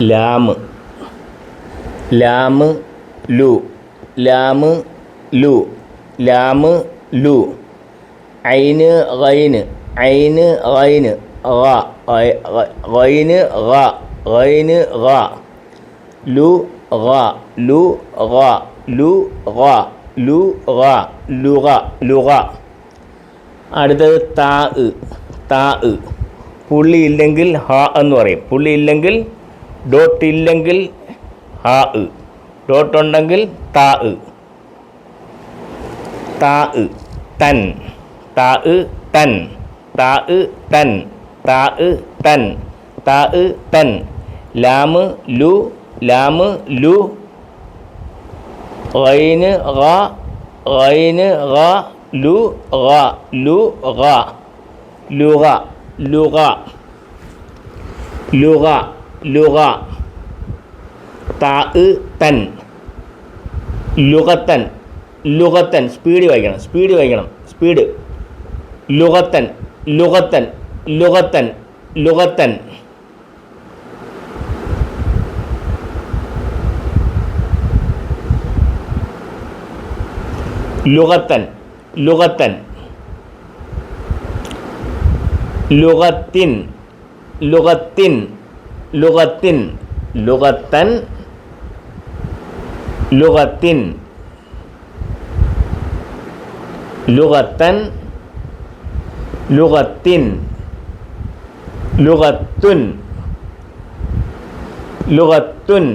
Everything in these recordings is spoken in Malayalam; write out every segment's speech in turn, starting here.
ലാമ് ലാമ് ലു. ലാമ് ലു. ലാമ് ലു. ഐന് റൈന് ഐന് റൈന് റൈന് റൈന് ഗ ലു ഗ ലു ഗ ലു ലു അടുത്തത് താ താ പുള്ളി ഇല്ലെങ്കിൽ ഹ എന്ന് പറയും. പുള്ളി ഇല്ലെങ്കിൽ ഡോട്ട് ഇല്ലെങ്കിൽ ഹ. ഇ ഡോട്ട് ഉണ്ടെങ്കിൽ താ. ഇ താ ഇ തൻ. താ ഇ തൻ. താ ഇ തൻ. താ ഇ തൻ. താ ഇ തൻ. ലാമ് ലു. ലാമ് ലു. റൈന് ഗ ഗൈന് ഗ ലു ലു ലുറ ലുറ ലുഗ ലുഗ. താ തൻ. ലുഗത്തൻ. ലുഗത്തൻ. സ്പീഡ് വായിക്കണം. സ്പീഡ് വായിക്കണം. സ്പീഡ്. ലുഗത്തൻ. ലുഗത്തൻ. ലുഗത്തൻ. ലുഗത്തൻ. ലുഗത്തൻ. ലുഗത്തൻ. ലുഗത്തിൻ. ലുഗത്തിൻ. லுகத்தின் லுகத்தன் லுகத்தின் லுகத்தன் லுகத்தின் லுகத்துன் லுகத்துன்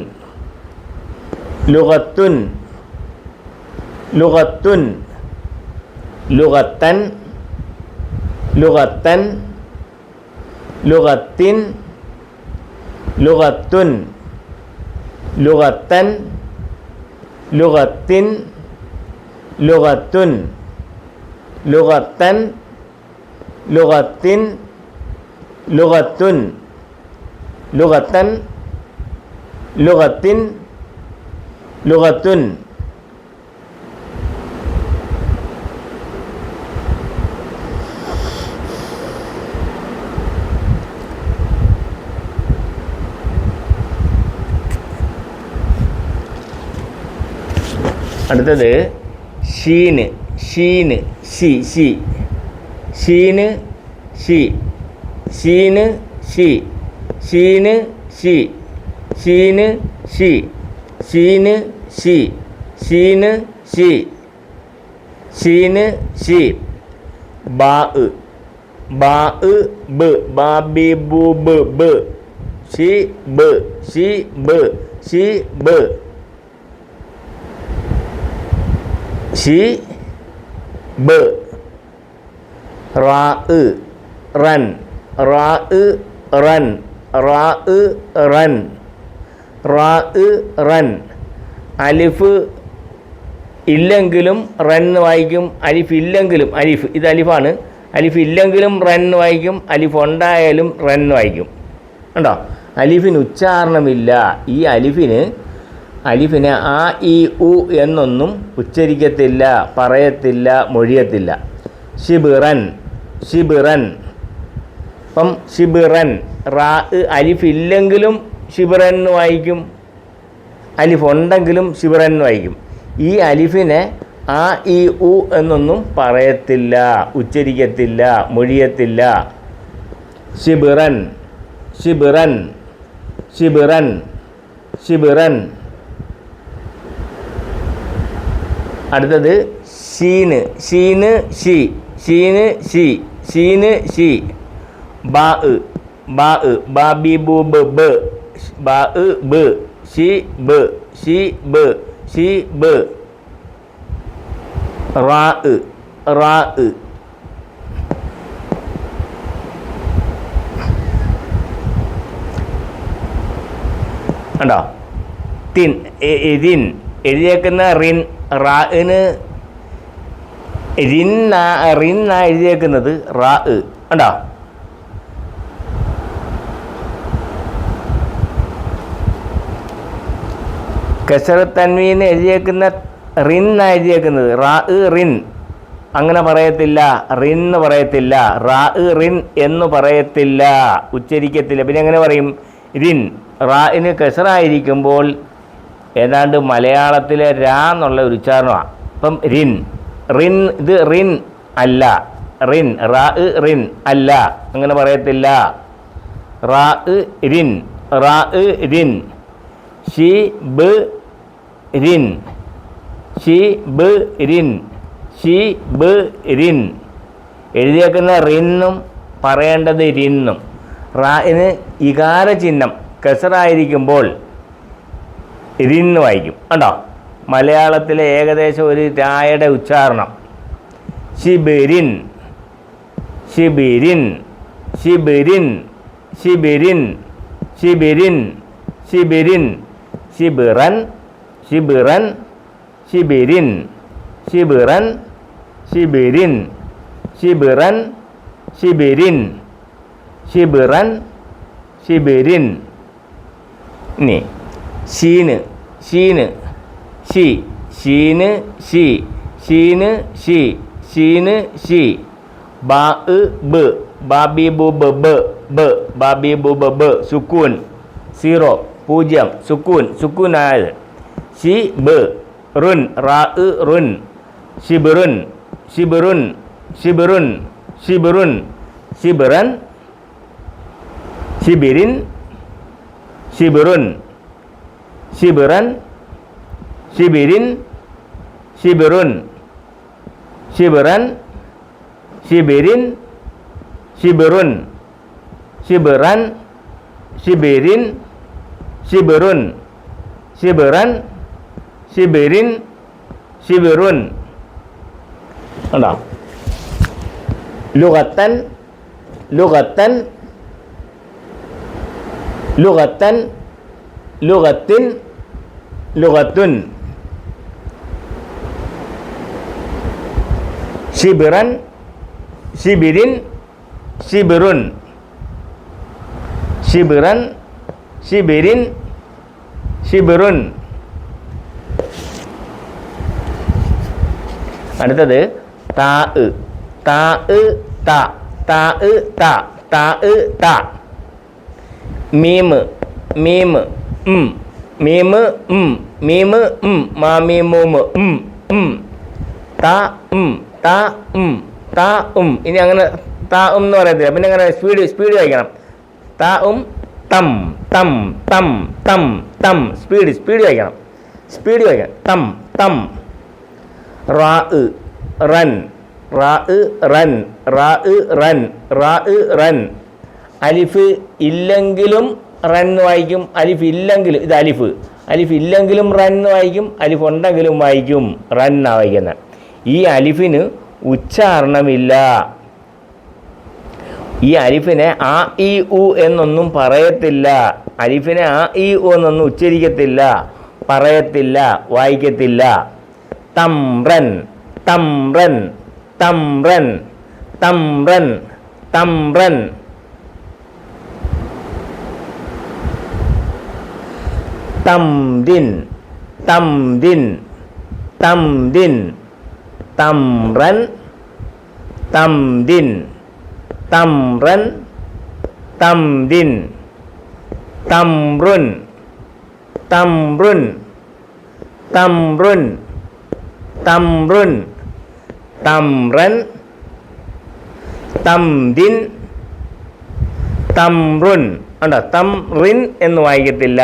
லுகத்துன் லுகத்துன் லுகத்தன் லுகத்தன் லுகத்தின் லுகத்துன் லுகத்தன் லுகத்தின் லுகத்துன் லுகத்தன் லுகத்தின் லுகத்துன் லுகத்தன் லுகத்தின் லுகத்துன் அடுத்தது ஷீனு ஷீனு ஷி ஷி. ஷீனு ஷி. ஷீனு ஷி. ஷீனு ஷி. ஷீனு ஷி. ஷீனு ஷி. ஷீனு ஷி. ஷீனு ஷி. பா உ பா. உ பு பா பி பூ பு பு. ஷி பு. ஷி பு. ஷி பு. ഷി ബ് റാ റൻ റാ റൻ റാ റൻ റാ റൻ അലിഫ് ഇല്ലെങ്കിലും റൺ വായിക്കും അലിഫ് ഇല്ലെങ്കിലും അലിഫ്. ഇത് അലിഫാണ്. അലിഫ് ഇല്ലെങ്കിലും റൺ വായിക്കും അലിഫ് ഉണ്ടായാലും റൺ വായിക്കും. ഉണ്ടോ അലിഫിന് ഉച്ചാരണമില്ല. ഈ അലിഫിന് അലിഫിനെ ആ ഇ ഉ എന്നൊന്നും ഉച്ചരിക്കത്തില്ല പറയത്തില്ല മൊഴിയത്തില്ല. ഷിബിറൻ ഷിബിറൻ അപ്പം ഷിബിറൻ റാ അലിഫ് ഇല്ലെങ്കിലും ഷിബിറൻ വായിക്കും. അലിഫ് ഉണ്ടെങ്കിലും ഷിബിറൻ വായിക്കും. ഈ അലിഫിനെ ആ ഇ ഉ എന്നൊന്നും പറയത്തില്ല ഉച്ചരിക്കത്തില്ല മൊഴിയത്തില്ല. ഷിബിറൻ ഷിബിറൻ ഷിബിറൻ ഷിബിറൻ അടുത്തത് ഷീന് ഷീന് ഷി ഷീന് ഷി ഷീന് ഷി ബാ ഇ ബാ ഇ ബാ ബി ബു ബ് ബ് ബാ ഇ ബ് ഷി ബ് ഷി ബ് ഷി ബ് റാ ഇ റാ ഇ കണ്ടോ തിൻ എ- എരിൻ എഴുതിയേക്കുന്ന റിൻ റാന് റിന്ന റിന്ന എഴുതിയേക്കുന്നത് റാ കണ്ടോ? കസറത്തൻവീന് എഴുതിയേക്കുന്ന റിൻ എഴുതിയേക്കുന്നത് റാ റിൻ. അങ്ങനെ പറയത്തില്ല. റിൻ എന്ന് പറയത്തില്ല. റാ റിൻ എന്ന് പറയത്തില്ല. ഉച്ചരിക്കത്തില്ല. പിന്നെ എങ്ങനെ പറയും? റിൻ റാ ഇന് കെസറായിരിക്കുമ്പോൾ ഏതാണ്ട് മലയാളത്തിലെ രാ എന്നുള്ള ഒരു ഉച്ചാരണമാണ്. ഇപ്പം റിൻ റിൻ ഇത് റിൻ അല്ല. റിൻ. റാ റിൻ അല്ല. അങ്ങനെ പറയത്തില്ല. റാ റിൻ റാ റിൻ ഷി ബ് റിൻ ഷി ബ് റിൻ ഷി ബ് റിൻ എഴുതിയേക്കുന്ന റിന്നും പറയേണ്ടത് റിന്നും റാ ഇന് ഇകാര ചിഹ്നം. കെസറായിരിക്കുമ്പോൾ റിന്ന് വായിക്കും. കണ്ടോ? മലയാളത്തിലെ ഏകദേശം ഒരു രായയുടെ ഉച്ചാരണം. ഷിബിരിൻ ഷിബിരിൻ ഷിബിരിൻ ഷിബിരിൻ ഷിബിരിൻ ഷിബിരിൻ ഷിബിറൻ ഷിബിറൻ ഷിബിരിൻ ഷിബിറൻ ഷിബിരിൻ ഷിബിറൻ ഷിബിരിൻ ഷിബിറൻ ഷിബിരിൻ ഇനി ഷീന് ഷീന് ഷി ഷീന് ഷി ഷീന് ഷി ഷീന് ഷി ബാ ഇ ബ് ബാബി ബു ബ് ബ് ബ് ബാബി ബു ബ് ബ് സുക്കൂൻ സീറോ പൂജ്യം സുക്കൂൻ സുക്കൂനായത് ഷി ബ് റുൻ റാ E റുൻ ഷിബിറുൻ ഷിബിറുൻ ഷിബിറുൻ ഷിബിറുൻ ഷിബിറൻ ഷിബിരിൻ ഷിബിറുൻ Siberan, Sibirin, Siberun, Siberan, Sibirin, Siberun, Siberan, Sibirin, Siberun, Sibiran, Sibirin, Sibirun. Ada. Lugatan, lugatan, lugatan லுகத்தின் லுகத்துன் சிபிரன் சிபிரின் சிபிருன் சிபிரன் சிபிரின் சிபிருன் அடுத்தது தா உ தா உ தா. தா உ தா. தா உ தா. மீமு. മീമ് ഉം. മീമ് ഉം. മീമ് ഉം. മാമി മൂമ് ഉം. ഉം. താ ഉം. താ ഉം. താ ഉം. ഇനി അങ്ങനെ താ ഉം എന്ന് പറയത്തില്ല. പിന്നെ അങ്ങനെ സ്പീഡ് സ്പീഡ് വായിക്കണം. താ ഉം. തം തം തം തം തം. സ്പീഡ് സ്പീഡ് വായിക്കണം. സ്പീഡ് വായിക്കണം. തം തം. റാ റൻ. റാ റൻ. റാ റൻ. റാ റൻ. അലിഫ് ഇല്ലെങ്കിലും റൺ എന്ന് വായിക്കും അലിഫ് ഇല്ലെങ്കിൽ ഇത് അലിഫ്. അലിഫ് ഇല്ലെങ്കിലും റൺ എന്ന് വായിക്കും അലിഫ് ഉണ്ടെങ്കിലും വായിക്കും. റൺ എന്നാണ് വായിക്കുന്നത്. ഈ അലിഫിന് ഉച്ചാരണമില്ല. ഈ അലിഫിനെ ആ ഇ ഉ എന്നൊന്നും പറയത്തില്ല. അലിഫിനെ ആ ഇ ഉ എന്നൊന്നും ഉച്ചരിക്കത്തില്ല. പറയത്തില്ല വായിക്കത്തില്ല. തംറൻ തംറൻ തംറൻ തംറൻ തംറൻ തംദിൻ തംദിൻ തംദിൻ തംറൻ തംദിൻ തംറൻ തംദിൻ തംറുൻ തംറുൻ തംറുൻ തംറുൻ തംദിൻ തംറുൻ. ഉണ്ടോ തംറിൻ എന്ന് വായിക്കത്തില്ല.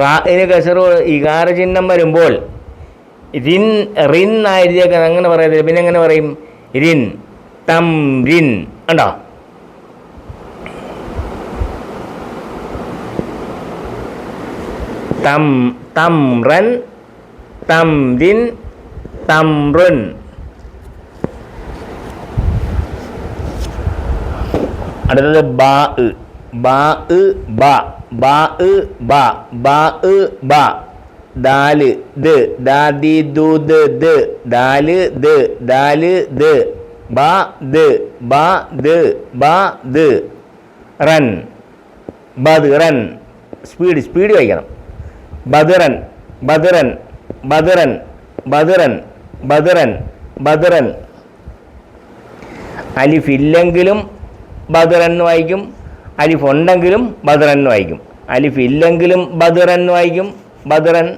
റാഇന് കസറു ഇകാര ചിഹ്നം വരുമ്പോൾ റിൻ റിൻ ആയിരിക്കും അങ്ങനെ പറയത്തില്ല പിന്നെ എങ്ങനെ പറയും? റിൻ തം റിൻ ഉണ്ടോ തം തം റൻ. തം റിൻ തം റിൻ. അടുത്തത് ബാ ബാ ബ. ബാ ബ ബാ ബ. ദാൽ ദ് ദാദി ദു ദ് ദ് ദാൽ ദ് ദാൽ ദ്. ബ ദ് ബ ദ് ബ ദ്. റൻ ബദ് റൻ സ്പീഡ് സ്പീഡ് വായിക്കണം ബദറൻ ബദറൻ ബദറൻ ബദറൻ ബദറൻ ബദറൻ. അലിഫില്ലെങ്കിലും ബദറൻ വായിക്കും. അലിഫ് ഉണ്ടെങ്കിലും ബദറൻ വായിക്കും. അലിഫ് ഇല്ലെങ്കിലും ബദറൻ വായിക്കും. ബദറൻ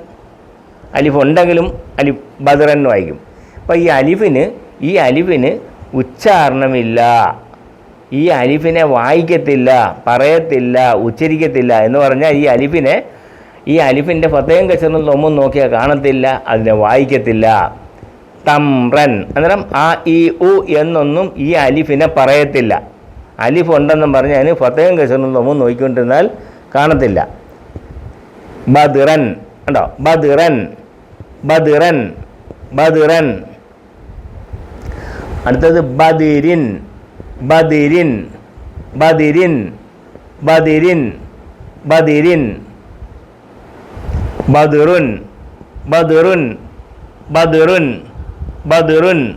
അലിഫ് ഉണ്ടെങ്കിലും അലിഫ് ബദറൻ വായിക്കും. അപ്പോൾ ഈ അലിഫിന് ഈ അലിഫിന് ഉച്ചാരണമില്ല. ഈ അലിഫിനെ വായിക്കത്തില്ല പറയത്തില്ല ഉച്ചരിക്കത്തില്ല എന്ന് പറഞ്ഞാൽ ഈ അലിഫിനെ ഈ അലിഫിന്റെ ഫത്തയും കച്ചറും തൊമ്മും നോക്കിയാൽ കാണത്തില്ല അതിനെ വായിക്കത്തില്ല. തംറൻ അന്നേരം ആ ഇ ഉ എന്നൊന്നും ഈ അലിഫിനെ പറയത്തില്ല. അലിഫ് ഉണ്ടെന്നും പറഞ്ഞ് അതിന് ഫത്തേം കസറും തൊമ്മും നോക്കിക്കൊണ്ടിരുന്നാൽ കാണത്തില്ല. ബദിറൻ. ഉണ്ടോ ബദിറൻ. ബദിറൻ. ബദിറൻ. അടുത്തത് ബദിരിൻ. ബദിരിൻ. ബദിരിൻ. ബദിരിൻ. ബദിരിൻ. ബദിറുൻ. ബദിറുൻ. ബദിറുൻ. ബദിറുൻ.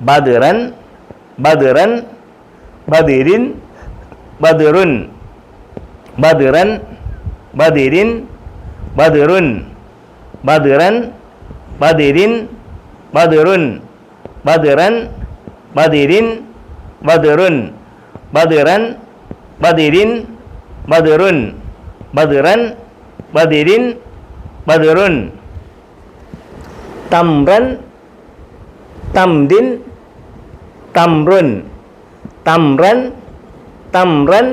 ബദിറൻ. ബദിറൻ. badirin badrun. Badiran badirin. Badrun badiran badirin badrun. Badiran badirin. Badrun badiran badirin badrun. Badran badirin. Badrun. Tamran tamdin tamrun. தம்ரன் தம்ரன்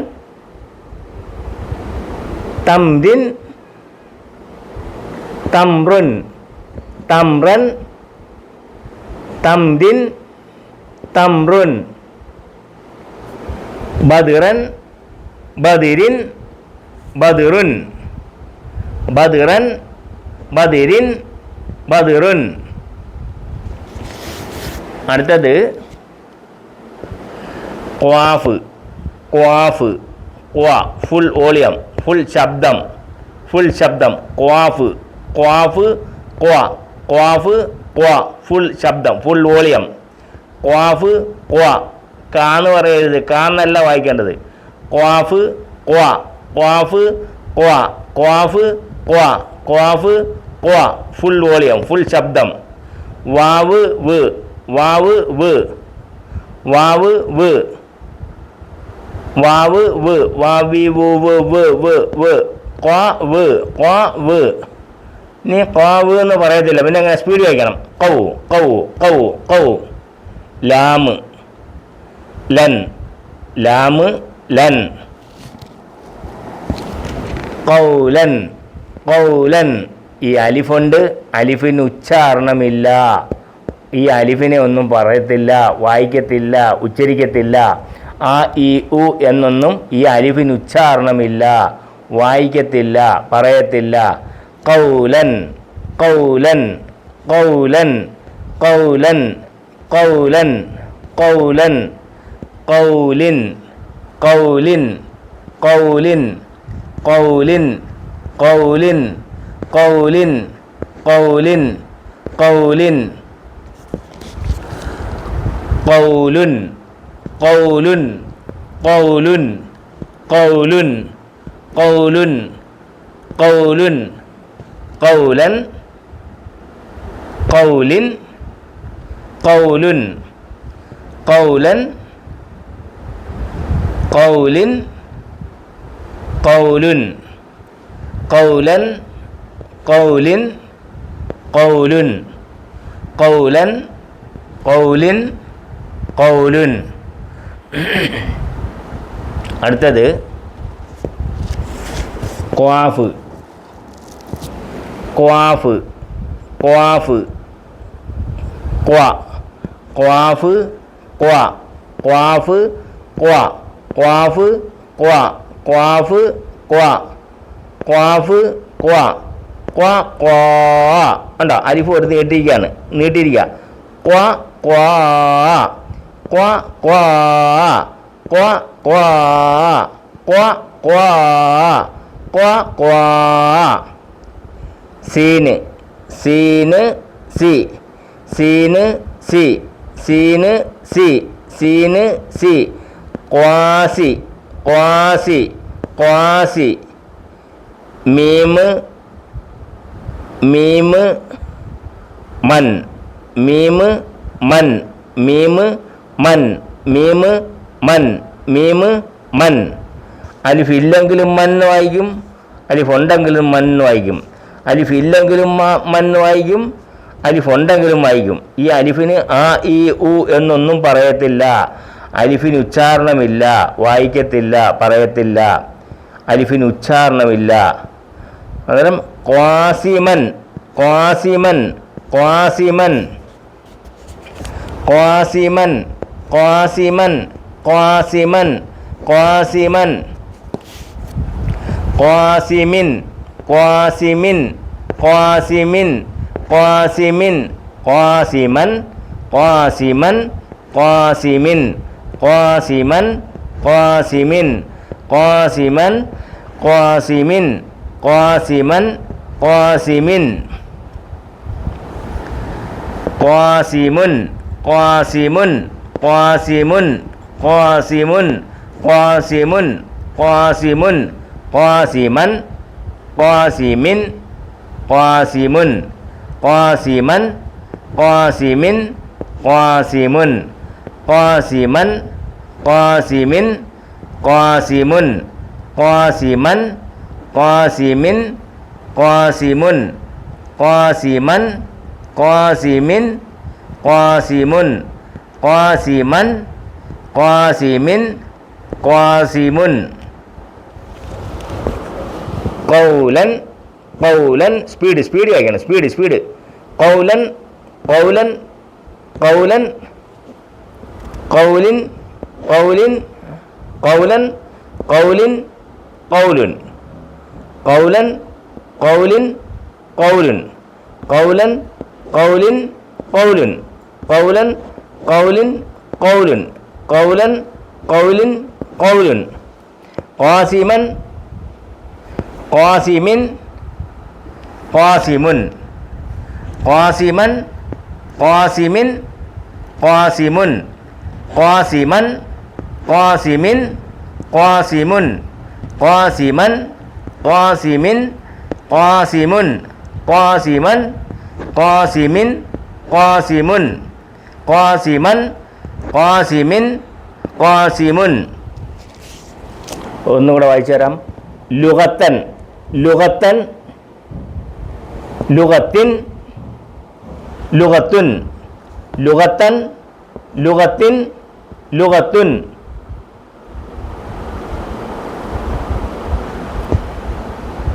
தம்ரின் தம்ருன் தம்ரன் தம்தின் தம்ருன் பதுரன் பதிரின் பதுருன் பதுரன் பதிரின் பதுருன். அடுத்தது ക്വാഫ് ക്വാഫ് ക്വാ ഫുൾ വോളിയം ഫുൾ ശബ്ദം ഫുൾ ശബ്ദം ക്വാഫ് ക്വാഫ് ക്വാ ക്വാഫ് ക്വാ ഫുൾ ശബ്ദം ഫുൾ വോളിയം. ക്വാഫ് ക്വാ കാന്ന് പറയരുത് കാന്നല്ല വായിക്കേണ്ടത്. ക്വാഫ് ക്വാ ക്വാഫ് ക്വാ ക്വാഫ് ക്വാ ക്വാഫ് ക്വാ ഫുൾ വോളിയം ഫുൾ ശബ്ദം. വാവ് വ് വാവ് വ്. വാവ് വ്. വാവ് വ് വാവി വ് വ് വ് വ് വ് ക്വാ വ് ക്വാ വ്. നീ ക്വാവ് എന്ന് പറയത്തില്ല. പിന്നെ അങ്ങനെ സ്പീഡ് വായിക്കണം കൗ കൗ കൗ കൗ. ലാമ് ലൻ ലാമ് ലൻ. കൗലൻ കൗലൻ ഈ അലിഫുണ്ട് അലിഫിന് ഉച്ചാരണമില്ല. ഈ അലിഫിനെ ഒന്നും പറയത്തില്ല വായിക്കത്തില്ല ഉച്ചരിക്കത്തില്ല. ആ ഇ ഉ എന്നൊന്നും ഈ അലിഫിന് ഉച്ചാരണമില്ല വായിക്കത്തില്ല പറയത്തില്ല. കൗലൻ കൗലൻ കൗലൻ കൗലൻ കൗലൻ കൗലൻ കൗലിൻ കൗലിൻ കൗലിൻ കൗലിൻ കൗലിൻ കൗലിൻ കൗലിൻ കൗലിൻ കൗലുൻ. qawlun qawlun qawlun qawlun qawlun qawlan qawlin qawlun qawlan qawlin qawlun qawlan qawlin qawlun qawlan qawlin qawlun അടുത്തത് ക്വാഫ്. ക്വാഫ്. ക്വാഫ്. ക്വാ. ക്വാഫ്. ക്വാ. ക്വാഫ്. ക്വാ. ക്വാഫ്. ക്വാ. ക്വാഫ്. ക്വാ. ക്വാഫ്. ക്വാ. ക്വാ. ക്വാ. ഉണ്ടോ അരിഫ് എടുത്ത് നീട്ടിയിരിക്കുകയാണ്. നീട്ടിയിരിക്കുക. ക്വാ. ക്വാ. quá quá quá quá quá quá quá quá. Xin xin xì xin xì. Xin xì. Xin xì. Quá xì quá xì quá xì. Mim mim man mim man mim മൻ മീമ് മൻ മീമ് മൻ. അലിഫ് ഇല്ലെങ്കിലും മൻ വായിക്കും അലിഫ് ഉണ്ടെങ്കിലും മണ്ണ് വായിക്കും. അലിഫ് ഇല്ലെങ്കിലും മ- മണ്ണ് വായിക്കും അലിഫ് ഉണ്ടെങ്കിലും വായിക്കും. ഈ അലിഫിന് ആ ഇ ഉ എന്നൊന്നും പറയത്തില്ല. അലിഫിന് ഉച്ചാരണമില്ല വായിക്കത്തില്ല പറയത്തില്ല. അലിഫിന് ഉച്ചാരണമില്ല. പകരം ക്വാസിമൻ ക്വാസിമൻ ക്വാസിമൻ ക്വാസിമൻ. qasiman qasiman qasiman. Qasimin qasimin qasimin qasimin. Qasiman qasiman qasimin. Qasiman qasimin. Qasiman qasimin. Qasiman qasimin. Qasimun qasimun qasimun qasimun qasimun qasimun qasiman qasimin qasimun qasiman qasimin qasimun qasiman qasimin qasimun qasiman qasimin qasimun qasiman qasimin qasimun قاسما قاسم قاسم قولا قولا سبيد سبيد يا جماعه سبيد سبيد قولا قولا قولا قول قول قولا قول قول قولا قول قول قولا قول قول قولا قولا கவுலின் கவுலுன் கவுலன் கவுலின் கவுலுன் காசிமன் காசிமின் காசிமுன் காசிமன் காசிமின் காசிமுன் காசிமன் காசிமின் காசிமுன் காசிமன் காசிமின் காசிமுன் காசிமன் காசிமின் காசிமுன் ഖാസിമൻ ഖാസിമിൻ ഖാസിമുൻ ഒന്നുകൂടെ വായിച്ചു തരാം ലുഗത്തൻ ലുഗത്തൻ ലുഗത്തിൻ ലുഗത്തുൻ ലുഗത്തൻ ലുഗത്തിൻ ലുഗത്തുൻ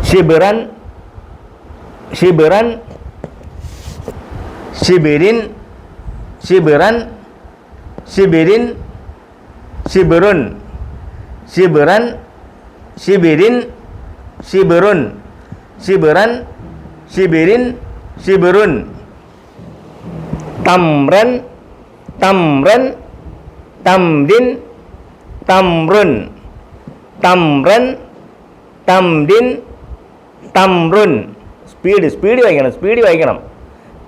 ഷിബിറൻ ഷിബിറൻ ഷിബിരിൻ ഷിബിറൻ ഷിബിരിൻ ഷിബിറുൻ ഷിബിറൻ ഷിബിരിൻ ഷിബിറുൻ ഷിബിറൻ ഷിബിരിൻ ഷിബിറുൻ തമ്രൻ തമ്രൻ തംദിൻ തമ്രുൻ തമ്രൻ തംദിൻ തമ്രുൻ സ്പീഡ് സ്പീഡ് വായിക്കണം സ്പീഡ് വായിക്കണം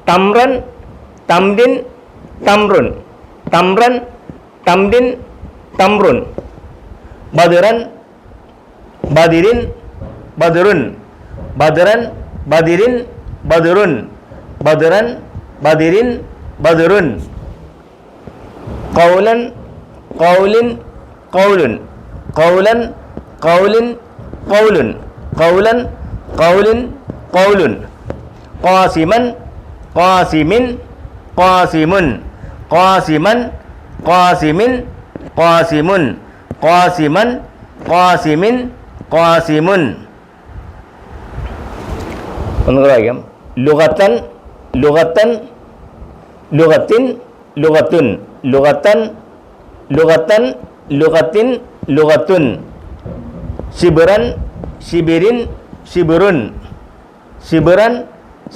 തമ്രൻ തംദിൻ தம்ருன். தம்ரன் தம்ரின் தம்ருன். பதுரன் பதிரின் பதுருன். பதுரன் பதிரின் பதுருன். பதுரன் பதிரின் பதுருன். கவுலன் கவுலின் கவுலுன் கவுலன் கவுலின் கவுலுன் கவுலன் கவுலின் கவுலுன் காசிமன் காசிமின் காசிமுன். ഖാസിമൻ ഖാസിമിൻ ഖാസിമുൻ ഖാസിമൻ ഖാസിമിൻ ഖാസിമുൻ ഒന്നുകൂടെ വായിക്കാം ലുഗത്തൻ ലുഗത്തൻ ലുഗത്തിൻ ലുഗത്തുൻ ലുഗത്തൻ ലുഗത്തൻ ലുഗത്തിൻ ലുഗത്തുൻ ഷിബിറൻ ഷിബിരിൻ ഷിബിറുൻ ഷിബിറൻ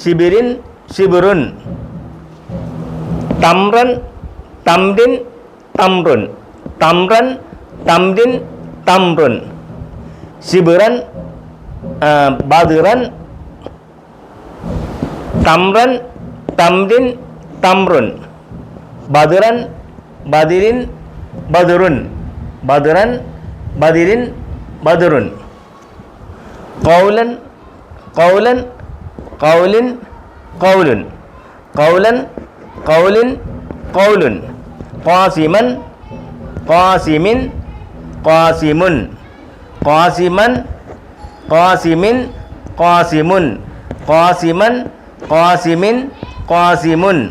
ഷിബിരിൻ ഷിബിറുൻ தம்ரன் தம்ரின் தம்ருன். தம்ரன் தம்ரின் தம்ருன். சிபுரன் பாதுரன். தம்ரன் தம்ரின் தம்ருன். பதுரன் பதிரின் பதுருன். பதுரன் பதிரின் பதுருன். கௌலன் கௌலன் கௌலின் கௌலுன். கௌலன் கவுலின் கவுலுன் காசிமன் காசிமின் காசிமுன் காசிமன் காசிமின் காசிமுன் காசிமன் காசிமின் காசிமுன்